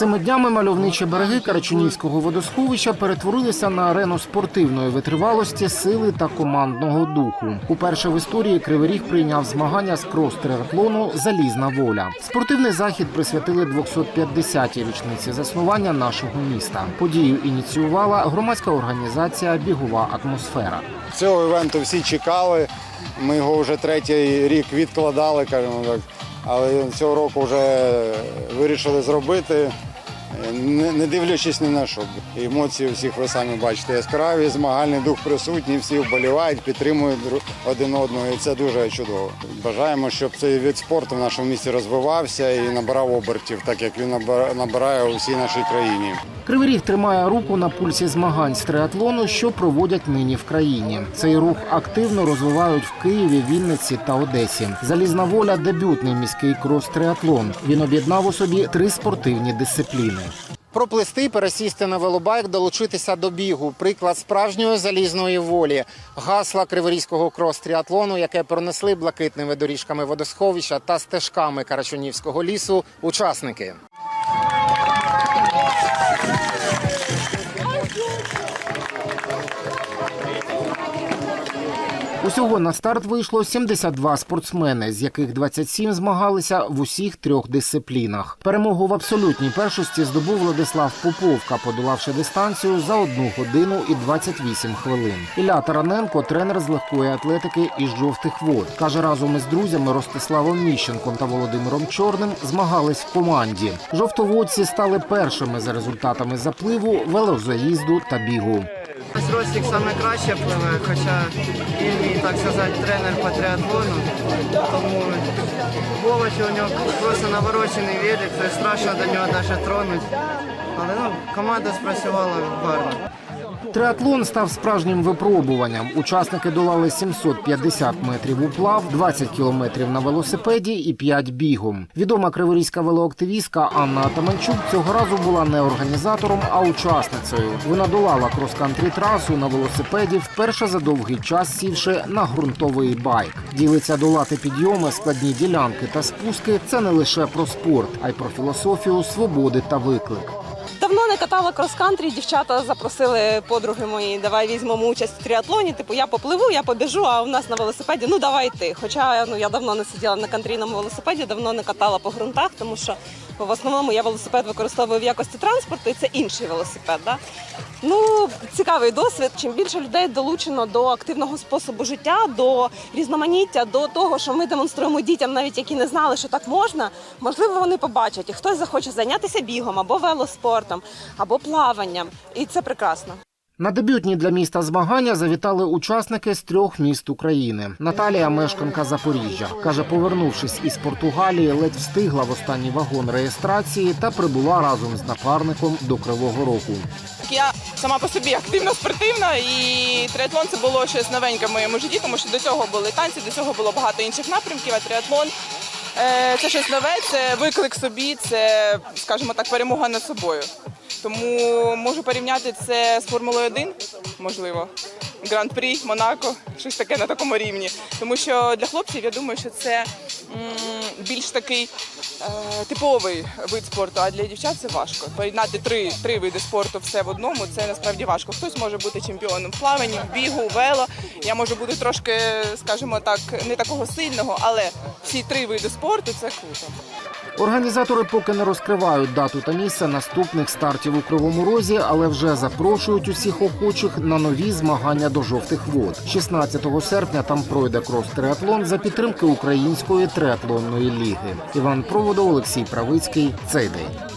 Днями мальовничі береги Карачунівського водосховища перетворилися на арену спортивної витривалості, сили та командного духу. Уперше в історії Кривий Ріг прийняв змагання з крос-триатлону Залізна воля. Спортивний захід присвятили 250-й річниці заснування нашого міста. Подію ініціювала громадська організація Бігова атмосфера. Цього івенту всі чекали. Ми його вже третій рік відкладали, кажемо так. Але цього року вже вирішили зробити, не, дивлячись ні на що. Емоції всіх ви самі бачите яскраві, змагальний дух присутній, всі вболівають, підтримують один одного, і це дуже чудово. Бажаємо, щоб цей вид спорту в нашому місті розвивався і набирав обертів, так як він набира- набирає у всій нашій країні. Кривий Ріг тримає руку на пульсі змагань з триатлону, що проводять нині в країні. Цей рух активно розвивають в Києві, Вінниці та Одесі. Залізна воля дебютний міський крос-триатлон. Він об'єднав у собі три спортивні дисципліни. Проплисти, пересісти на велобайк, долучитися до бігу. Приклад справжньої залізної волі. Гасла криворізького крос-тріатлону, яке пронесли блакитними доріжками водосховища та стежками Карачунівського лісу. Учасники. Усього на старт вийшло 72 спортсмени, з яких 27 змагалися в усіх трьох дисциплінах. Перемогу в абсолютній першості здобув Владислав Поповка, подолавши дистанцію за 1 годину і 28 хвилин. Ілля Тараненко, тренер з легкої атлетики із жовтих вод, каже, разом із друзями Ростиславом Міщенком та Володимиром Чорним змагались в команді. Жовтоводці стали першими за результатами запливу, велозаїзду та бігу. Ось Росік найкраще пливе, хоча він так сказати, тренер по триатлону. Тому Вова, у нього просто наворочений велик, це страшно до нього навіть тронути. Але ну, команда спрацювала гарно. Триатлон став справжнім випробуванням. Учасники долали 750 метрів уплав, 20 кілометрів на велосипеді і 5 бігом. Відома криворізька велоактивістка Анна Атаманчук цього разу була не організатором, а учасницею. Вона долала крос-кантрі трасу на велосипеді, вперше за довгий час сівши на ґрунтовий байк. Ділиться долати підйоми, складні ділянки та спуски. Це не лише про спорт, а й про філософію свободи та виклик. Давно не катала крос-кантрі, дівчата запросили подруги мої, давай візьмемо участь в тріатлоні. Типу, я попливу, я побіжу, а у нас на велосипеді, ну давай ти. Хоча ну я давно не сиділа на кантрійному велосипеді, давно не катала по ґрунтах, тому що в основному я велосипед використовую в якості транспорту, і це інший велосипед. Да? Ну, цікавий досвід. Чим більше людей долучено до активного способу життя, до різноманіття, до того, що ми демонструємо дітям, навіть які не знали, що так можна, можливо, вони побачать, і хтось захоче зайнятися бігом або велоспортом, або плаванням. І це прекрасно. На дебютні для міста змагання завітали учасники з трьох міст України. Наталія, мешканка Запоріжжя, каже, повернувшись із Португалії, ледь встигла в останній вагон реєстрації та прибула разом з напарником до Кривого Рогу. Я сама по собі активно спортивна, і триатлон це було щось новеньке в моєму житті, тому що до цього були танці, до цього було багато інших напрямків. А триатлон е, це щось нове, це виклик собі, це, скажімо так, перемога над собою. Тому можу порівняти це з Формулою 1, можливо, Гран-прі, Монако, щось таке на такому рівні. Тому що для хлопців я думаю, що це більш такий е, типовий вид спорту, а для дівчат це важко. Поєднати три, три види спорту все в одному це насправді важко. Хтось може бути чемпіоном в плаванні, в бігу, вело. Я можу бути трошки, скажімо так, не такого сильного, але всі три види спорту це круто. Організатори поки не розкривають дату та місце наступних стартів у Кривому Розі, але вже запрошують усіх охочих на нові змагання до жовтих вод. 16 серпня там пройде крос-триатлон за підтримки Української триатлонної ліги. Іван Проводов, Олексій Правицький. Цей день.